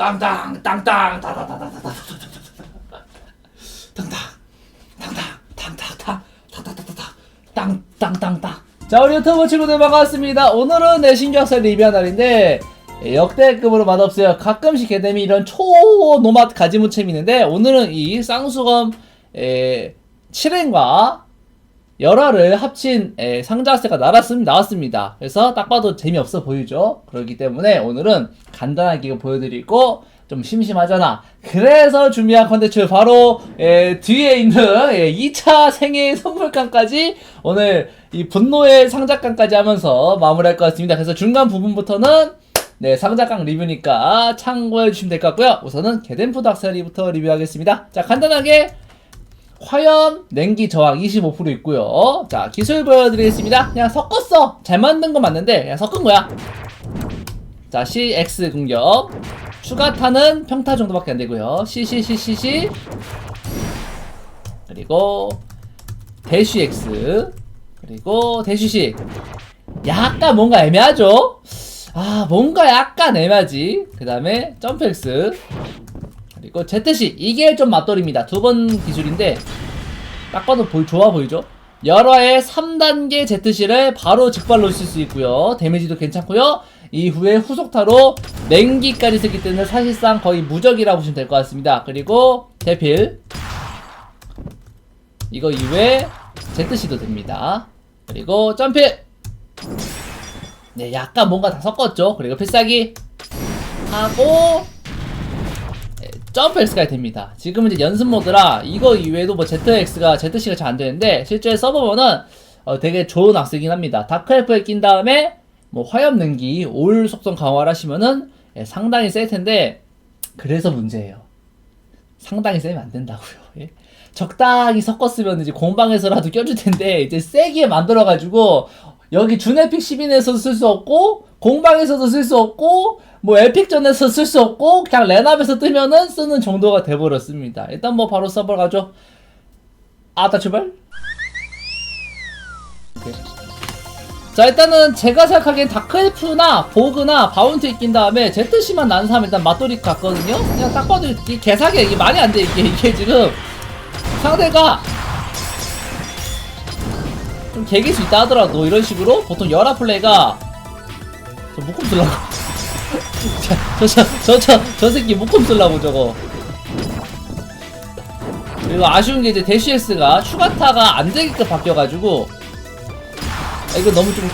땅땅 땅땅 다다다다다다다다다다 땅땅 땅 땅 땅 땅땅 다다다다다 땅땅땅땅 자 우리 유튜브 친구들 반갑습니다 오늘은 내 신기학살 리뷰한 날인데 예, 역대급으로 맛없어요 가끔씩 개dem이 이런 초노맛 가지무침이 있는데 오늘은 이 쌍수검 에, 7행과 열화를 합친 에, 상자세가 나왔습, 나왔습니다. 그래서 딱 봐도 재미없어 보이죠? 그렇기 때문에 오늘은 간단하게 보여드리고 좀 심심하잖아. 그래서 준비한 컨텐츠 바로 에, 뒤에 있는 예, 2차 생애 선물깡까지 오늘 이 분노의 상자깡까지 하면서 마무리할 것 같습니다. 그래서 중간 부분부터는 네, 상자깡 리뷰니까 참고해 주시면 될 것 같고요. 우선은 게덴푸드 악세리부터 리뷰하겠습니다. 자, 간단하게 화염 냉기 저항 25% 있고요. 자 기술 보여드리겠습니다. 그냥 섞었어. 잘 만든 거 맞는데 그냥 섞은 거야. 자 CX 공격 추가타는 평타 정도밖에 안 되고요. CCCCC 그리고 대쉬 X 그리고 대쉬식 약간 뭔가 애매하죠? 아 뭔가 약간 애매하지. 그 다음에 점프 X 그리고 ZC 이게 좀 맞돌입니다. 두 번 기술인데 딱 봐도 보이, 좋아 보이죠? 열화의 3단계 ZC를 바로 직발로 쓸 수 있고요. 데미지도 괜찮고요. 이후에 후속타로 냉기까지 쓰기 때문에 사실상 거의 무적이라고 보시면 될 것 같습니다. 그리고 대필 이거 이후에 ZC도 됩니다. 그리고 점필 네 약간 뭔가 다 섞었죠. 그리고 필살기 하고 점프 X가 됩니다. 지금은 이제 연습 모드라 이거 이외에도 뭐 ZX가 ZC가 잘 안 되는데 실제 서버버는 어, 되게 좋은 악세긴 합니다. 다크엘프에 낀 다음에 뭐 화염 능기 올 속성 강화를 하시면은 예, 상당히 셀 텐데 그래서 문제예요. 상당히 세면 안 된다고요. 예? 적당히 섞었으면 이제 공방에서라도 껴줄 텐데 이제 세게 만들어가지고 여기 준에픽 10인에서도 쓸수 없고 공방에서도 쓸 수 없고 뭐 에픽전에서 쓸 수 없고 그냥 랜압에서 뜨면은 쓰는 정도가 돼버렸습니다. 일단 뭐 바로 서버 가죠. 아따 출발. 자 일단은 제가 생각하기엔 다크엘프나 보그나 바운티에 낀 다음에 ZC만 나는 사람 일단 맛돌이 같거든요. 그냥 딱 봐도 이 개사기 이게 말이 안 돼 이게 이게 지금 상대가 좀 개길 수 있다 하더라도 이런 식으로 보통 열화 플레이가 저 묶음 쓰려고. 저저저저저 새끼 묶음 쓰려고 저거. 그리고 아쉬운 게 이제 대시엑스가 추가타가 안 되게끔 바뀌어가지고. 아, 이거 너무 좀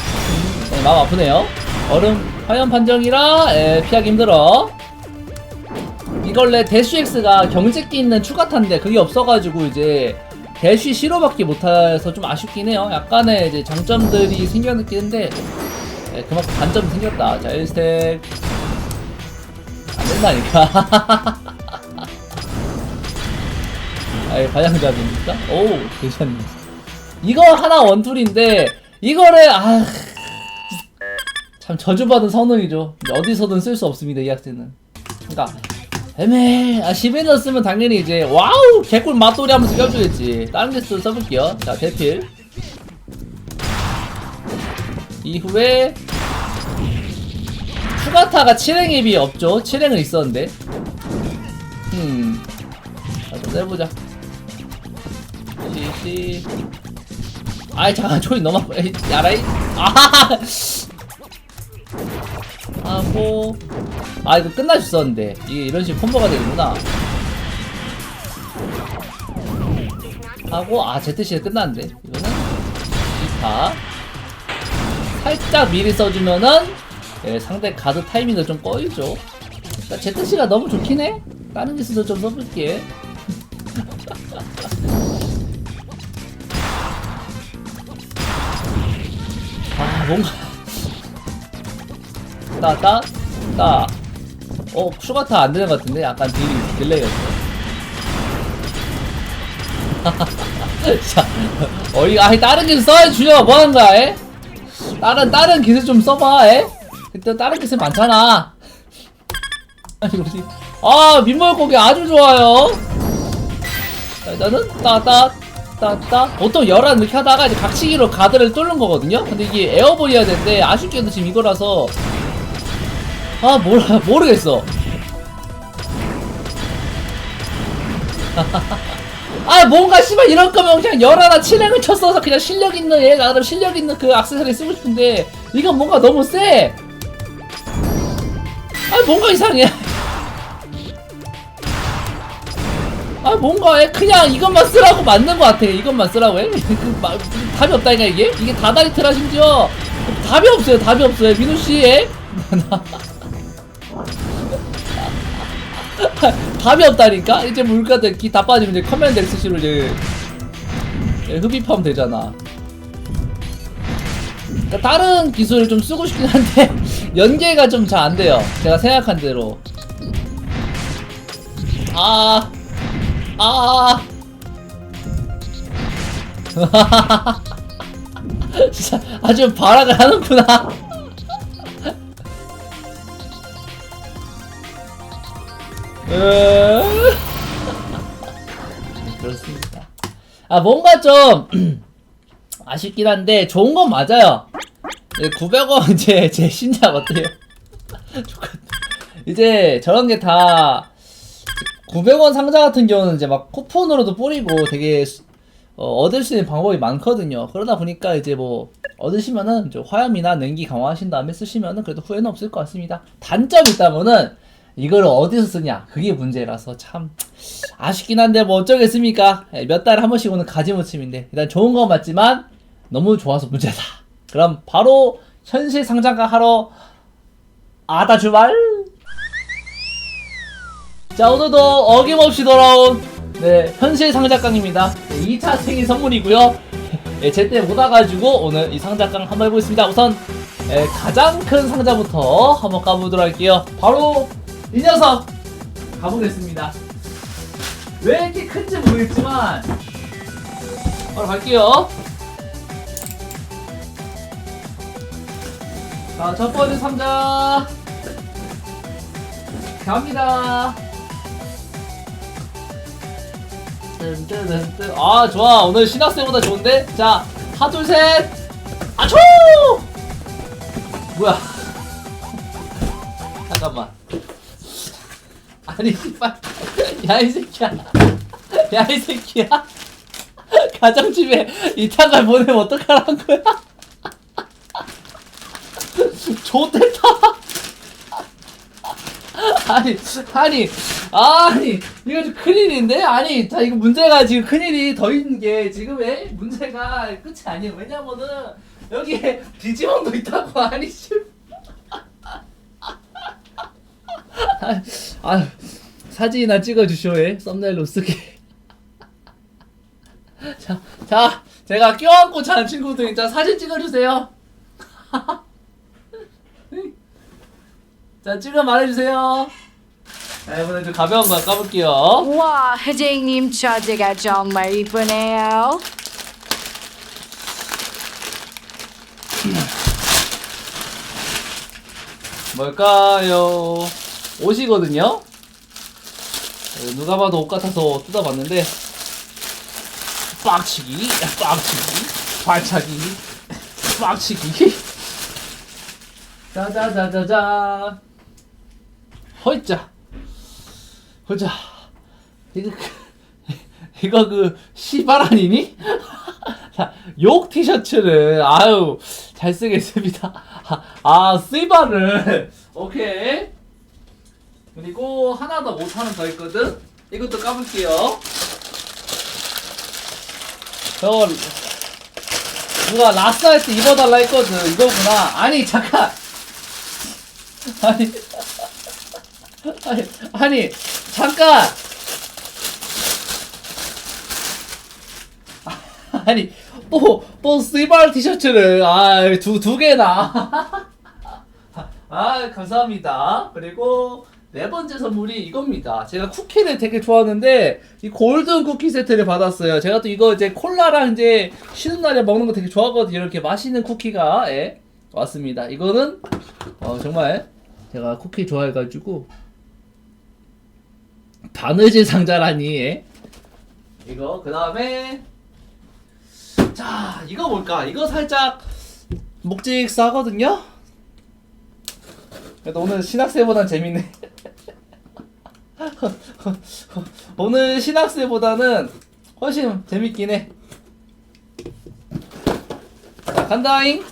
네, 마음 아프네요. 얼음 화염 판정이라 에, 피하기 힘들어. 이걸래 대쉬엑스가 경제기 있는 추가타인데 그게 없어가지고 이제 대쉬 시로밖에 못해서 좀 아쉽긴 해요. 약간의 이제 장점들이 생겨났긴 한데 네, 그만큼 단점이 생겼다. 자 1스택. 안 된다니까. 아이 과장잡입니까? 오 괜찮네. 이거 하나 원툴인데 이거를 아 참 저주받은 선언이죠. 어디서든 쓸 수 없습니다 이 학생은. 그러니까 애매해 아 10에 쓰면 당연히 이제 와우 개꿀 맛돌이 하면서 껴주겠지. 다른 개수 써볼게요. 자 대필. 이후에 추가타가 7행에 비해 없죠. 7행은 있었는데. 음 자, 해보자. 시시. 아이 잠깐 초이 너무 아파. 야라이. 아하하 하고. 아 이거 끝나줬었는데. 이게 이런 식으로 콤보가 되는구나. 하고 아 ZC가 끝났는데 이거는. 2파 살짝 미리 써주면은 예, 상대 가드 타이밍을 좀 꺼이죠. 그러니까 ZC가 너무 좋긴 해. 다른 기술도 좀 써볼게. 아 뭔가 따, 따, 따. 어, 슈가타 안 되는 것 같은데? 약간 딜이, 딜레이였어. 자, 어이, 아이, 다른 기술 써주려, 뭐 하는 거야, 에? 다른, 다른 기술 좀 써봐, 에? 그때 다른 기술 많잖아. 아니, 뭐지? 아, 민물고기 아주 좋아요. 자, 일단은, 따, 따, 따, 따. 보통 열한 이렇게 하다가 이제 각치기로 가드를 뚫는 거거든요? 근데 이게 에어볼이어야 되는데, 아쉽게도 지금 이거라서, 아 몰라 모르겠어 아 뭔가 씨발 이럴 거면 그냥 열 하나 칠행을 쳤어서 그냥 실력 있는 얘 나름 실력 있는 그 악세사리 쓰고 싶은데 이건 뭔가 너무 세. 아 뭔가 이상해. 아 뭔가 해. 그냥 이것만 쓰라고 맞는 것 같아. 이것만 쓰라고 해. 그 마- 답이 없다니까 이게 이게 다다리트라 심지어 답이 없어요. 답이 없어요. 민우 씨. 에? 답이 없다니까? 이제 물가들 기 다 빠지면 이제 커맨드 XC로 이제 예, 흡입하면 되잖아. 그러니까 다른 기술을 좀 쓰고 싶긴 한데 연계가 좀 잘 안 돼요. 제가 생각한 대로. 아, 아. 진짜 아주 발악을 하는구나. 그렇습니다. 아 뭔가 좀 아쉽긴 한데 좋은 건 맞아요. 900원 이제 제 신작 어때요? 이제 저런 게 다 900원 상자 같은 경우는 이제 막 쿠폰으로도 뿌리고 되게 수- 어, 얻을 수 있는 방법이 많거든요. 그러다 보니까 이제 뭐 얻으시면은 좀 화염이나 냉기 강화하신 다음에 쓰시면은 그래도 후회는 없을 것 같습니다. 단점이 있다면은 이거를 어디서 쓰냐 그게 문제라서 참 아쉽긴 한데 뭐 어쩌겠습니까? 예, 몇 달에 한 번씩 오는 가지무침인데 일단 좋은 건 맞지만 너무 좋아서 문제다. 그럼 바로 현실 상장가 하러 아다 주말. 자 오늘도 어김없이 돌아온 네 현실 상작강입니다. 네, 2차 생일 선물이고요. 예, 제때 못 와가지고 오늘 이 상작강 한번 해보겠습니다. 우선 예, 가장 큰 상자부터 한번 까보도록 할게요. 바로 이 녀석 가보겠습니다. 왜 이렇게 큰지 모르겠지만 바로 갈게요. 자, 첫 번째 상자. 갑니다. 아 좋아. 오늘 신학생보다 좋은데? 자 하나 둘 셋. 아초! 뭐야? 잠깐만 아니 씨발 야 이 새끼야. 야 이 새끼야. 가정집에 이탄걸 보내면 어떡하라는 거야? 좋댔다. 아니 아니 아니 이거 좀 큰일인데? 아니 자 이거 문제가 지금 큰일이 더 있는 게 지금의 문제가 끝이 아니에요. 왜냐면은 여기에 디지몬도 있다고. 아니 씨 아, 아 사진이나 찍어주쇼 예 썸네일로 쓰게. 자, 자 제가 껴안고 자는 친구들 자 사진 찍어주세요. 자 지금 말해주세요. 자 이번에 좀 가벼운 거 까볼게요. 와, 회장님 저제가 정말 이쁘네요. 뭘까요 옷이거든요 어, 누가 봐도 옷 같아서 뜯어봤는데 빡치기 빡치기 발차기 빡치기 짜자자자자 허이자 허자 이거 그- 이거 그 시발 아니니? 자, 욕 티셔츠를 아유 잘 쓰겠습니다. 아, 아 씨발을 오케이. 그리고 하나 더 못하는 더 있거든. 이것도 까볼게요. 저 누가 라스 할때 입어달라 했거든. 이거구나. 아니 잠깐. 아니 아니 아니 잠깐. 아니 또또 씨발 티셔츠를 아두 두 개나 아 감사합니다 그리고 네 번째 선물이 이겁니다 제가 쿠키를 되게 좋아하는데 이 골든 쿠키 세트를 받았어요 제가 또 이거 이제 콜라랑 이제 쉬는 날에 먹는 거 되게 좋아하거든요 이렇게 맛있는 쿠키가 예, 왔습니다 이거는 어, 정말 제가 쿠키 좋아해가지고 바느질 상자라니 예. 이거 그 다음에 자, 이거 뭘까? 이거 살짝 묵직하거든요? 그래도 오늘 신학생보단 재밌네. 오늘 신학생보다는 훨씬 재밌긴 해. 자, 간다잉.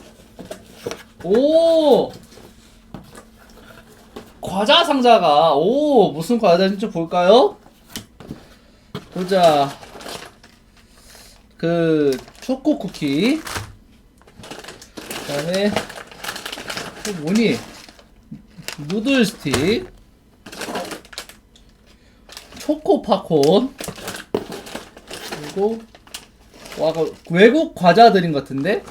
오! 과자 상자가, 오, 무슨 과자인지 좀 볼까요? 보자. 그, 초코 쿠키. 그 다음에, 또 뭐니? 누들 스틱. 초코 팝콘. 그리고, 와, 그 외국 과자들인 것 같은데?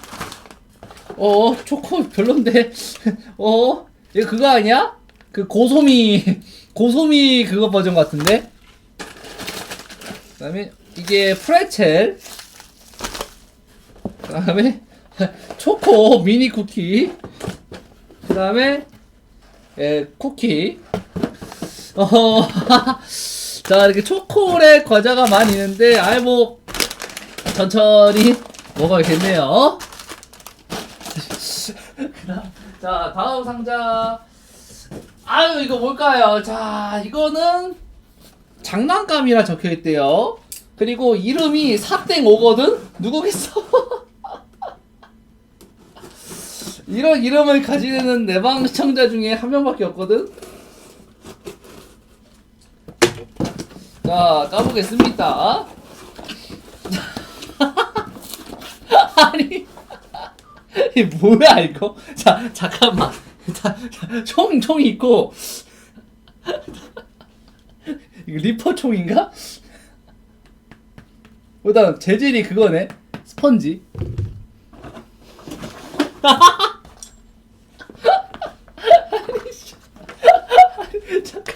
어, 초코 별론데. 어, 이거 그거 아니야? 그 고소미, 고소미 그거 버전 같은데? 그 다음에 이게 프레첼. 그 다음에 초코 미니 쿠키. 그 다음에 예, 쿠키. 어, 자, 이렇게 초콜릿 과자가 많이 있는데, 아이, 뭐, 천천히 먹어야겠네요. 자, 다음 상자. 아유, 이거 뭘까요? 자, 이거는 장난감이라 적혀 있대요. 그리고 이름이 사땡오거든? 누구겠어? 이런 이름을 가지는 내 방 시청자 중에 한 명밖에 없거든? 자, 까보겠습니다. 아니. 이 뭐야 이거? 자 잠깐만. 자, 자, 총, 총 있고 이거 리퍼 총인가? 그다음 재질이 그거네. 스펀지. 아니, 씨. 아니, 잠깐.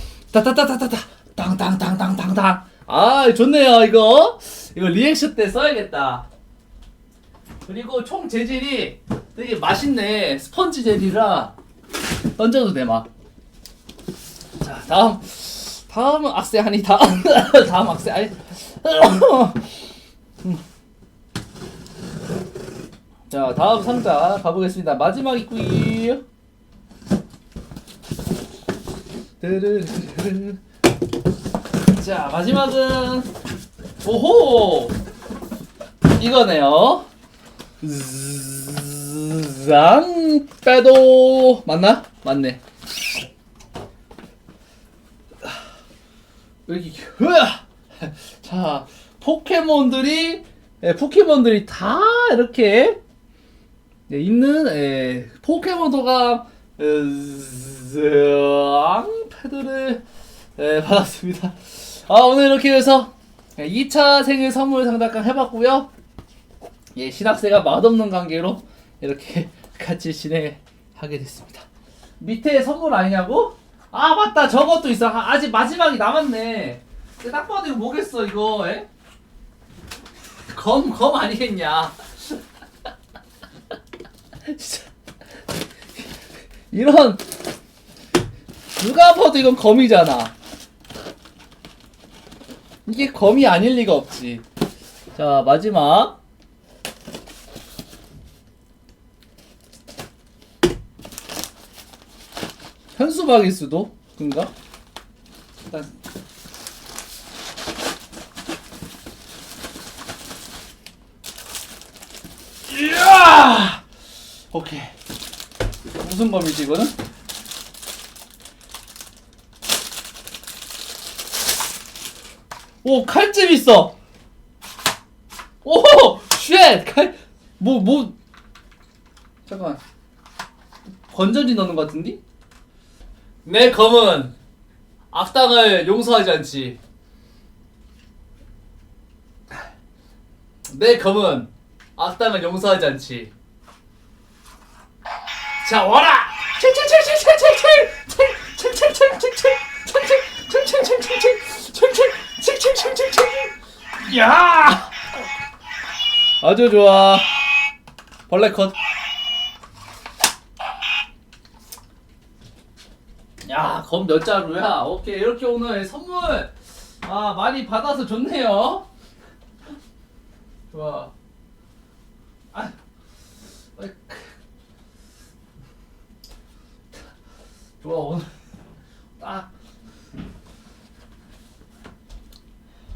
이거 리액션 때 써야겠다. 그리고 총 재질이 되게 맛있네. 스펀지 젤리라 던져도 돼 막. 자 다음 다음은 악세 아니 다음 다음 악세 아니. 음. 자 다음 상자 가보겠습니다. 마지막 있고요. 자 마지막은 오호 이거네요. 장 빼도 맞나? 맞네. 자 포켓몬들이 예, 포켓몬들이 다 이렇게 예, 있는 예, 포켓몬 도감 장 패드를 예, 받았습니다. 아 오늘 이렇게 해서 2차 생일 선물 상담강 해봤고요. 예, 신학생과 맛없는 관계로 이렇게 같이 진행하게 됐습니다. 밑에 선물 아니냐고? 아 맞다 저것도 있어 아, 아직 마지막이 남았네 딱 봐도 이거 뭐겠어 이거 에? 검, 검 아니겠냐 진짜 이런 누가 봐도 이건 검이잖아 이게 검이 아닐 리가 없지 자 마지막 현수막일 수도 그런가? 일단 이야! 오케이 무슨 검이지 이거는? 오 칼집 있어 오! 쉣! 칼, 뭐, 뭐, 잠깐만. 건전지 넣는 것 같은데? 내 검은 악당을 용서하지 않지. 내 검은 악당을 용서하지 않지. 자 와라 야 아주 좋아 벌레 컷 야, 검 몇 자루야? 오케이, 이렇게 오늘 선물 아 많이 받아서 좋네요. 좋아. 아. 좋아 오늘 딱.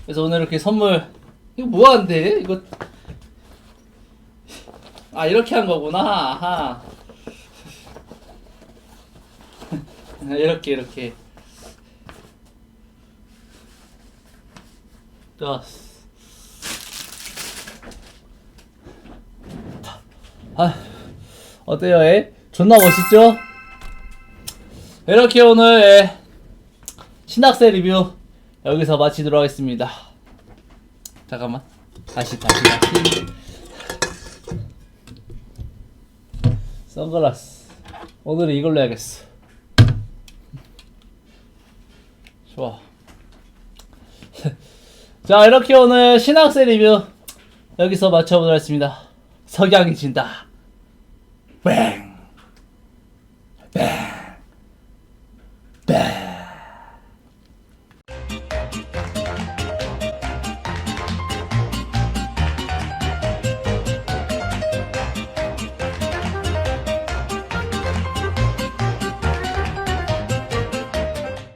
그래서 오늘 이렇게 선물 이거 뭐한데? 이거 아 이렇게 한 거구나. 아하. 이렇게 이렇게 자 아, 어때요, 애? 존나 멋있죠? 이렇게 오늘 애, 신학생 리뷰 여기서 마치도록 하겠습니다. 잠깐만. 다시, 다시, 다시. 선글라스. 오늘은 이걸로 해야겠어. 좋아. 자, 이렇게 오늘 신학생 리뷰 여기서 마쳐보도록 하겠습니다. 석양이 진다. 뱅!